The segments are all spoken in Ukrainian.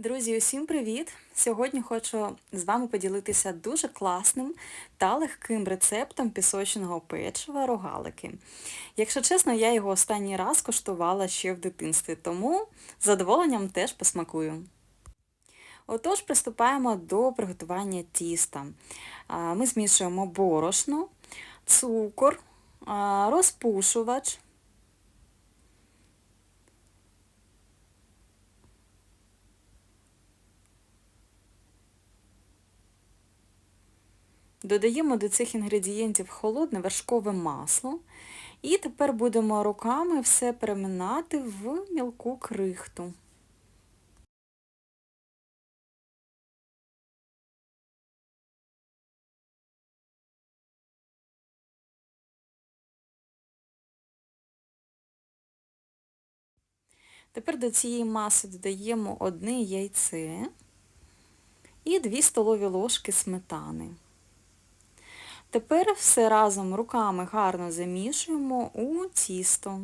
Друзі, усім привіт! Сьогодні хочу з вами поділитися дуже класним та легким рецептом пісочного печива рогалики. Якщо чесно, я його останній раз коштувала ще в дитинстві, тому з задоволенням теж посмакую. Отож, приступаємо до приготування тіста. Ми змішуємо борошно, цукор, розпушувач. Додаємо до цих інгредієнтів холодне вершкове масло. І тепер будемо руками все переминати в мілку крихту. Тепер до цієї маси додаємо одне яйце і 2 столові ложки сметани. Тепер все разом руками гарно замішуємо у тісто.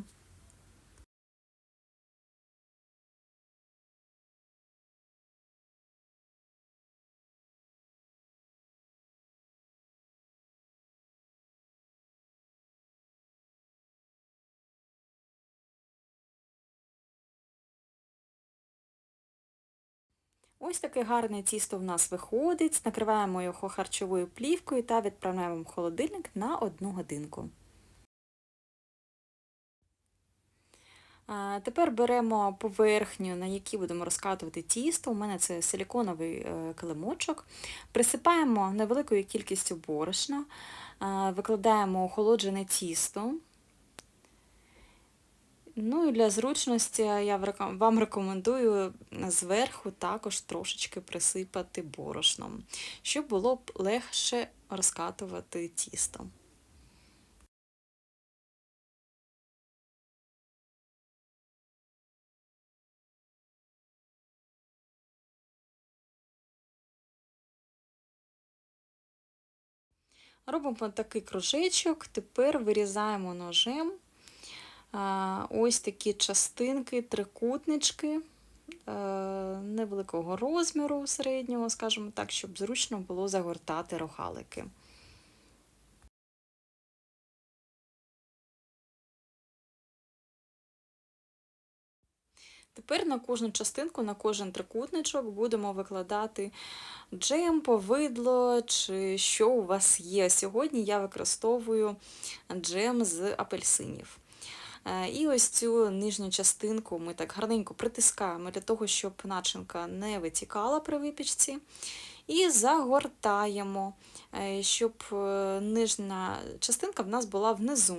Ось таке гарне тісто в нас виходить, накриваємо його харчовою плівкою та відправляємо в холодильник на одну годинку. Тепер беремо поверхню, на якій будемо розкатувати тісто. У мене це силіконовий е, килимочок. Присипаємо невеликою кількістю борошна, викладаємо охолоджене тісто. Ну і для зручності я вам рекомендую зверху також трошечки присипати борошном, щоб було б легше розкатувати тісто. Робимо такий кружечок, тепер вирізаємо ножем ось такі частинки, трикутнички е, невеликого розміру середнього, скажімо так, щоб зручно було загортати рогалики. Тепер на кожну частинку, на кожен трикутничок будемо викладати джем, повидло чи що у вас є. Сьогодні я використовую джем з апельсинів. Е, і ось цю нижню частинку ми так гарненько притискаємо для того, щоб начинка не витікала при випічці. І загортаємо, е, щоб е, нижня частинка в нас була внизу.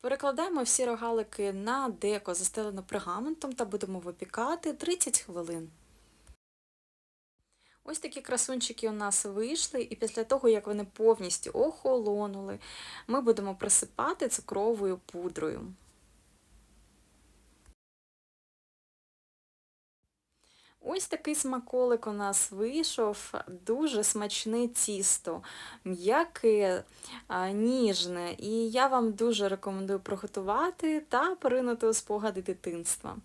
Перекладаємо всі рогалики на деко, застелену пергаментом, та будемо випікати 30 хвилин. Ось такі красунчики у нас вийшли, і після того, як вони повністю охолонули, ми будемо присипати цукровою пудрою. Ось такий смаколик у нас вийшов, дуже смачне тісто, м'яке, ніжне, і я вам дуже рекомендую приготувати та поринути у спогади дитинства.